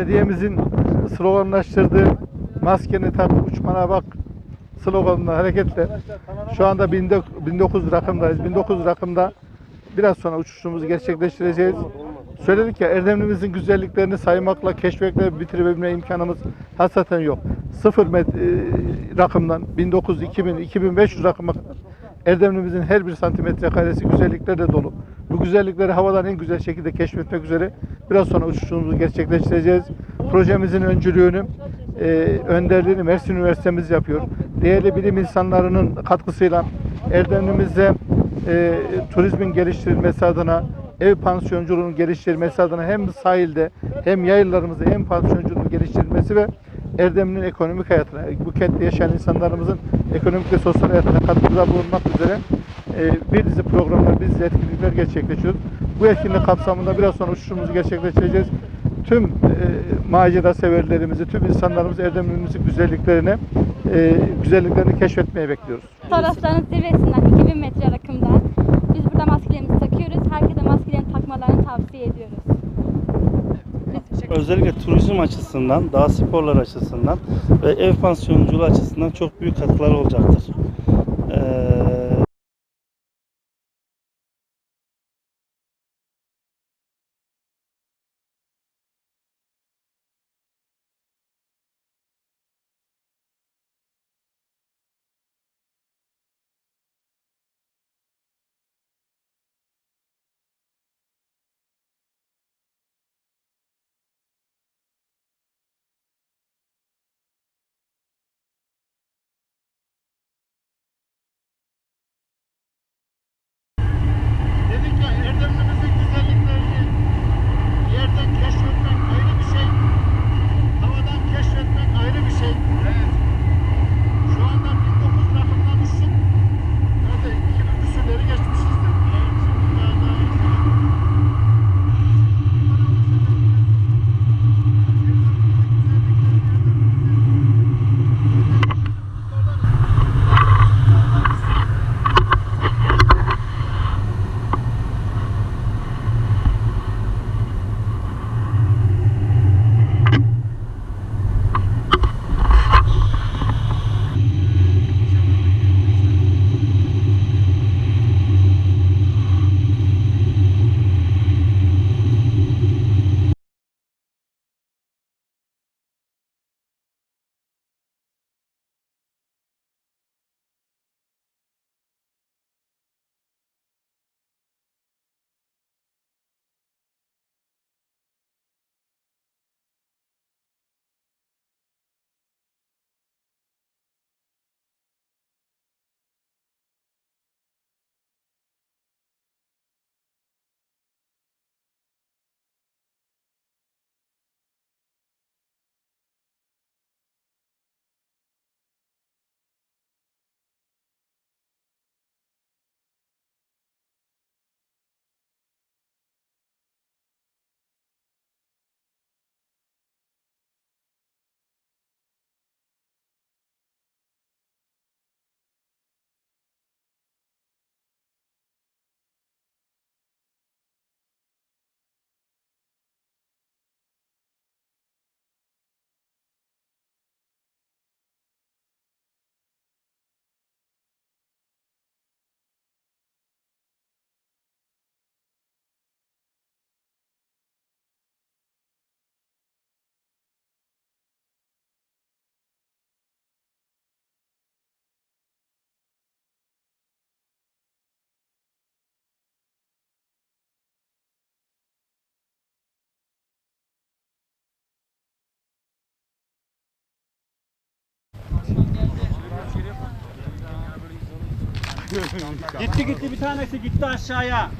belediyemizin sloganlaştırdığı maskeni tak uçmana bak sloganına hareketle şu anda 1900 rakımdayız. 1900 rakımda biraz sonra uçuşumuzu gerçekleştireceğiz. Söyledik ya Erdemlimizin güzelliklerini saymakla, keşfetmekle bitirebilme imkanımız hasreten yok. Sıfır e, rakımdan 1900, 2000, 2500 rakıma kadar Erdemlimizin her bir santimetre karesi güzelliklerle dolu. Bu güzellikleri havadan en güzel şekilde keşfetmek üzere biraz sonra uçuşumuzu gerçekleştireceğiz. Projemizin öncülüğünü, e, önderliğini Mersin Üniversitemiz yapıyor. Değerli bilim insanlarının katkısıyla Erdemlimizde e, turizmin geliştirilmesi adına, ev pansiyonculuğunun geliştirilmesi adına hem sahilde hem yaylalarımızda hem pansiyonculuğun geliştirilmesi ve Erdemli'nin ekonomik hayatına, bu kentte yaşayan insanlarımızın ekonomik ve sosyal hayatına katkıda bulunmak üzere e, bir dizi programlar, bir dizi etkinlikler gerçekleşiyoruz. Bu etkinlik kapsamında biraz sonra uçuşumuzu gerçekleştireceğiz. Tüm e, macera severlerimizi, tüm insanlarımızı Erdemli'mizin güzelliklerine, e, güzelliklerini keşfetmeye bekliyoruz. Torosların zirvesinden 2000 metre rakımda. Biz burada maskelerimizi takıyoruz. Herkese maskelerini takmalarını tavsiye ediyoruz. Özellikle turizm açısından, dağ sporlar açısından ve ev pansiyonculuğu açısından çok büyük katkıları olacaktır. Gitti gitti bir tanesi gitti aşağıya.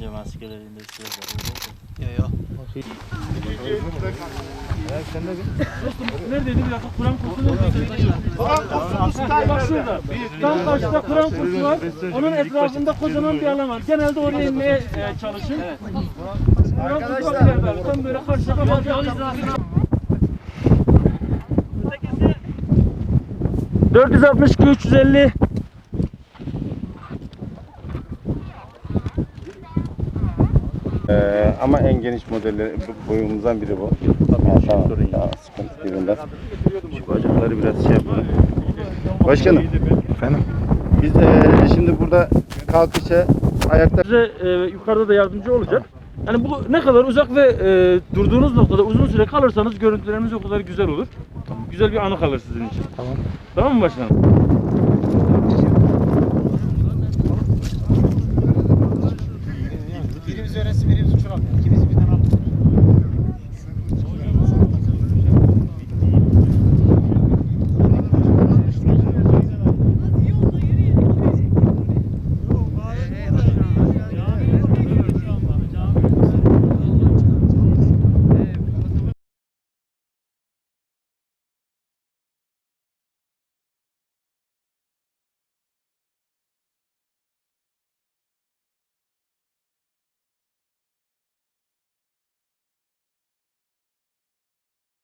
bence maskeleri indirsinler. Ya Kur'an kursu? Kur'an kursu bak. Tam karşıda Kur'an kursu var. Onun etrafında kocaman bir alan var. Genelde oraya inmeye çalışın. Kur'an kursu var ileride. Tam böyle karşıda kocaman bir 460 350 Ee, ama en geniş modelleri boyumuzdan biri bu. Tamam, tamam. Tamam, sıkıntı birinden. Şu bacakları biraz şey yapalım. Başkanım, Efendim? biz eee, şimdi burada kalkışa ayakta size e, yukarıda da yardımcı olacak. Yani bu ne kadar uzak ve e, durduğunuz noktada uzun süre kalırsanız görüntüleriniz o kadar güzel olur. Güzel bir anı kalır sizin için. Tamam. Tamam mı başkanım? İkimiz de öğrensin birimiz uçuramıyor. İkimiz